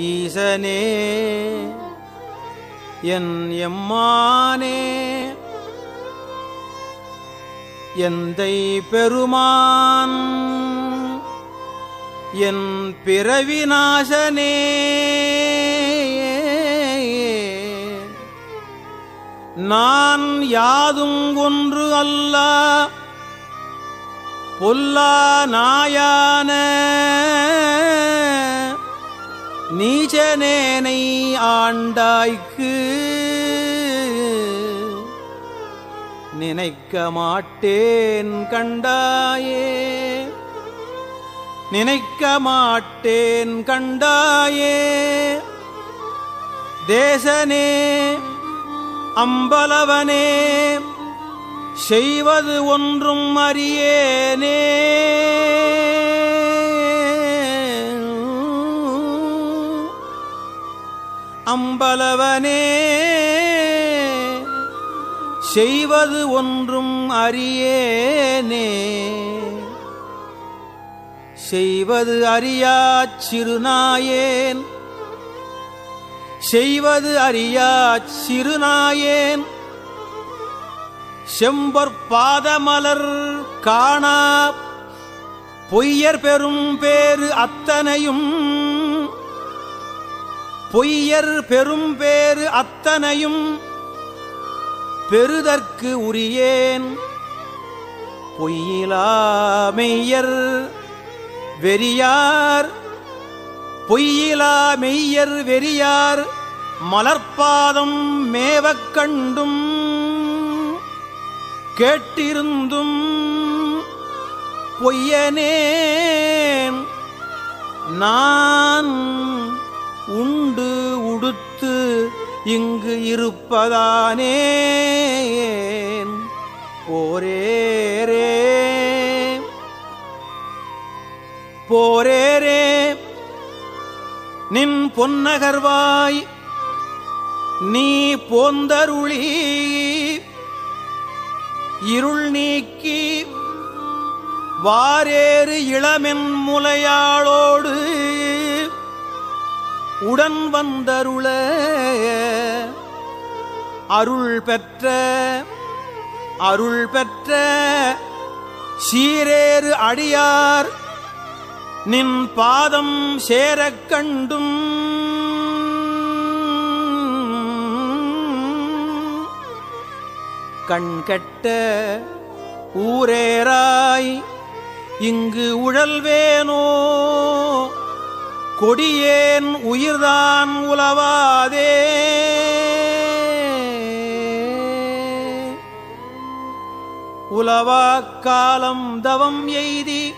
ஈசனே என் எம்மானே எந்தை பெருமான் என் பிறவிநாசனே நான் யாதும் ஒன்று அல்ல பொல்லா நாயான நீச்சனேனை ஆண்டாய்க்கு நினைக்க மாட்டேன் கண்டாயே. நினைக்க மாட்டேன் கண்டாயே. தேசனே அம்பலவனே செய்வது ஒன்றும் அறியேனே. அம்பலவனே செய்வது ஒன்றும் அறியேனே. செய்வது அறியாச் சிறுநாயேன் செய்வது அறியாச் சிறுநாயேன். செம்பொற்பாதமலர் காணா பொய்யர் பெரும் பேறு அத்தனையும் பொய்யர் பெரும் பேறு அத்தனையும் பெறுதற்கு உரியேன். பொய்யிலாமெய்யர் வெறியார். பொய்யிலா மெய்யர் வெறியார் மலர்பாதம் மேவக் கண்டும். கேட்டிருந்தும் பொய்யனேன். நான் உண்டு உடுத்து இங்கு இருப்பதானே போரேரே. போரேரே. நின் பொன்னகர்வாய் நீ போந்தருளி இருள் நீக்கி வாரேறு இளமென் முலையாளோடு உடன் வந்தருள. அருள் பெற்ற அருள் பெற்ற சீரேறு அடியார் நின் பாதம் சேரக் கண்டும். கண்கட்ட ஊரேராய் இங்கு உழல்வேனோ. கொடியேன் உயிர்தான் உலவாதே. உலவாக்காலம் தவம் எய்தி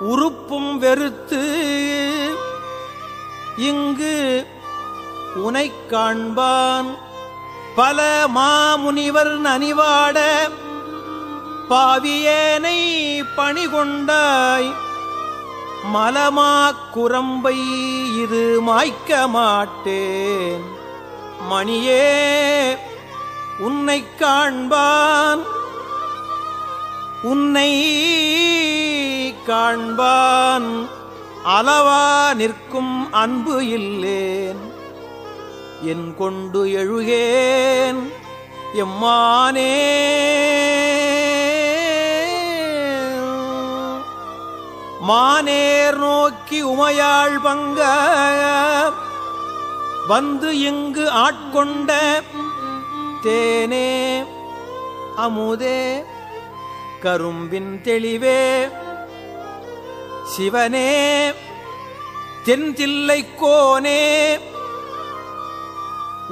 உறுப்பும் வெறுத்து இங்கு உனைக் காண்பான் பல மாமுனிவர் நனிவாட பாவியேனை பணிகொண்டாய் மலமாக் குரம்பை இது மாய்க்க மாட்டேன். மணியே உன்னை காண்பான். உன்னை காண்பான். அளவா நிற்கும் அன்பு இல்லேன். என் கொண்டு எழுகேன் எம்மானே. மானேர் நோக்கி உமையாள் பங்க. வந்து இங்கு ஆட்கொண்ட தேனே அமுதே கரும்பின் தெளிவே சிவனே தென்தில்லை கோனே.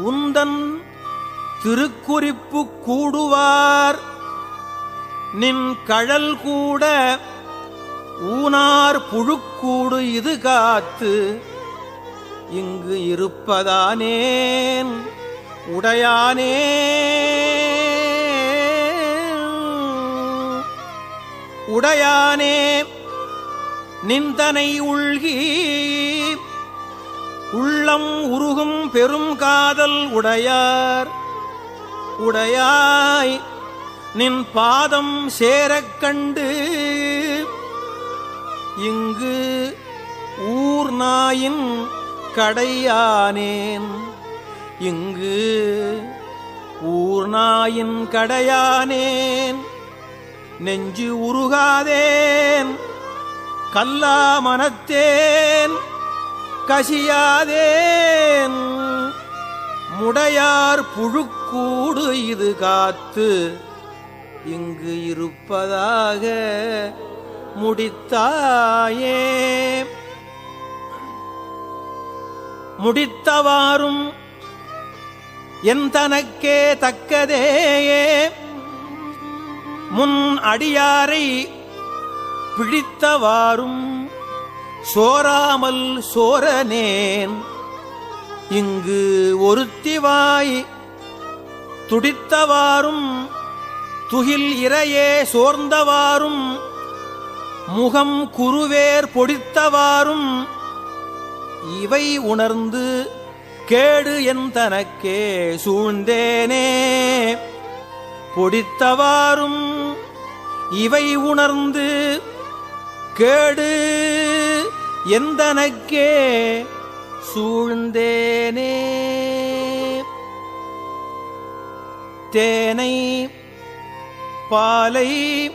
உந்தன் திருக்குறிப்பு கூடுவார் நின் கழல் கூட ஊனார் புழுக்கூடு இது காத்து இங்கு இருப்பதானேன் உடையானே. உடையானே நிந்தனை உள்கி உள்ளம் உருகும் பெரும் காதல் உடையார். உடையாய் நின் பாதம் சேரக் கண்டு இங்கு ஊர் நாயின் கடையானேன். இங்கு ஊர்நாயின் கடையானேன். நெஞ்சு உருகாதேன் கல்லா மனத்தேன் கசியாதேன். முடையார் புழுக்கூடு இது காத்து இங்கு இருப்பதாக முடித்தாயே. முடித்தவாறும் என் தனக்கே தக்கதேயே. முன் அடியாரை பிடித்தவாறும் சோராமல் சோரனேன். இங்கு ஒருத்திவாய் துடித்தவாறும் துகில் இரையே சோர்ந்தவாறும் முகம் குருவேர் பொடித்தவாறும் இவை உணர்ந்து கேடு என் தனக்கே சூழ்ந்தேனே. பொடித்தவாறும் இவை உணர்ந்து கேடு எந்தனக்கே சூழ்ந்தேனே. தேனை பாலை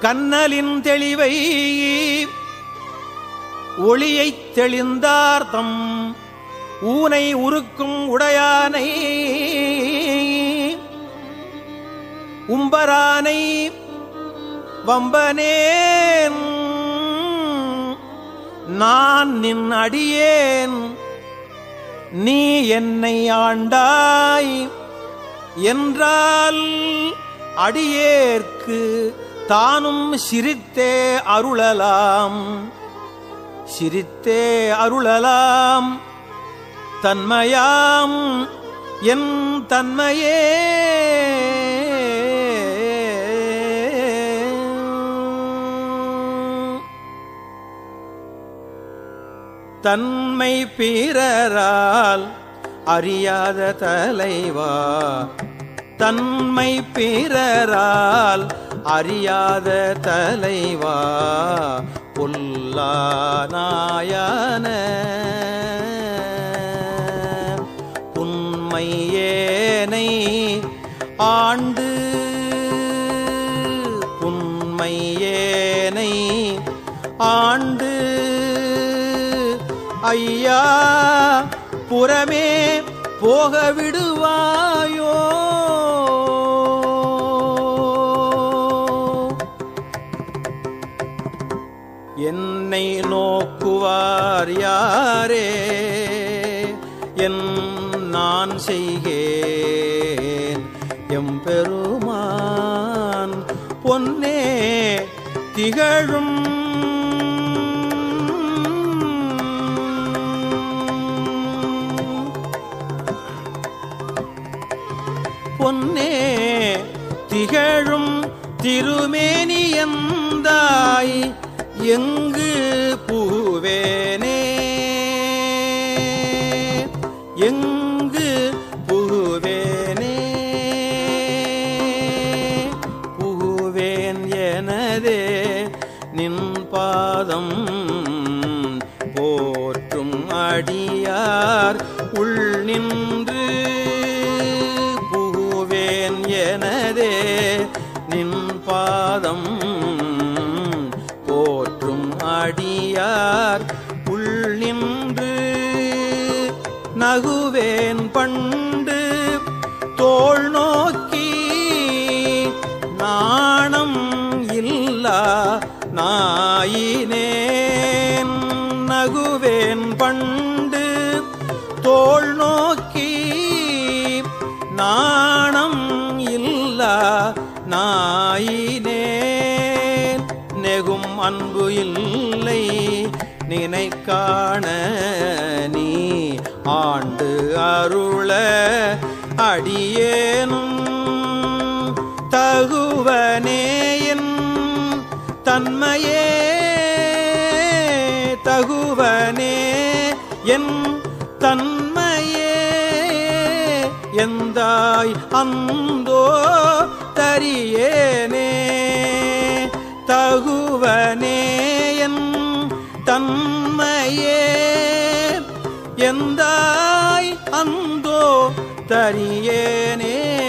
கண்ணலின் தெளிவை ஒளியைத் தெளிந்தார்த்தம். ஊனை உருக்கும் உடையானை உம்பரானை வம்பனேன். நான் நின் அடியேன். நீ என்னை ஆண்டாய் என்றால் அடியேற்கு தானும் சிரித்தே அருளலாம். சிரித்தே அருளலாம். தன்மையாம் என் தன்மையே. தன்மை பிறரால் அறியாத தலைவா. தன்மை பிறரால் அறியாத தலைவா பொல்லானாயான உண்மையேனை ஆண்டு உண்மையேனை ஆண்டு. ஐயா புறமே போக விடுவாயோ என்னை நோக்குவார் யாரே? என் நான் செய்கேன். எம்பெருமான் பொன்னே திகழும். பொன்னே திகழும் திருமேனி எந்தாய் எங்கு பூவேனே? எங்கு பூவேனே? பூவேன் எனதே நின் பாதம் போற்றும் அடியார் உள் நின் நகுவேன் பண்டு தோல் நோக்கி. நாணம் இல்லா நாயினேன். நகுவேன் பண்டு தோல் நோக்கி. நாணம் இல்லா நாயினேன். நெகும் அன்பு இல்லை நினைக்காண நீ. ஆண்டு அருள அடியேனும் தகுவனேயன் தன்மையே தகுவனே என் தன்மையே எந்தாய் அந்தோ தரியேனே தகுவனே என் தன்மையே எந்தாய் அந்தோ தரியேனே.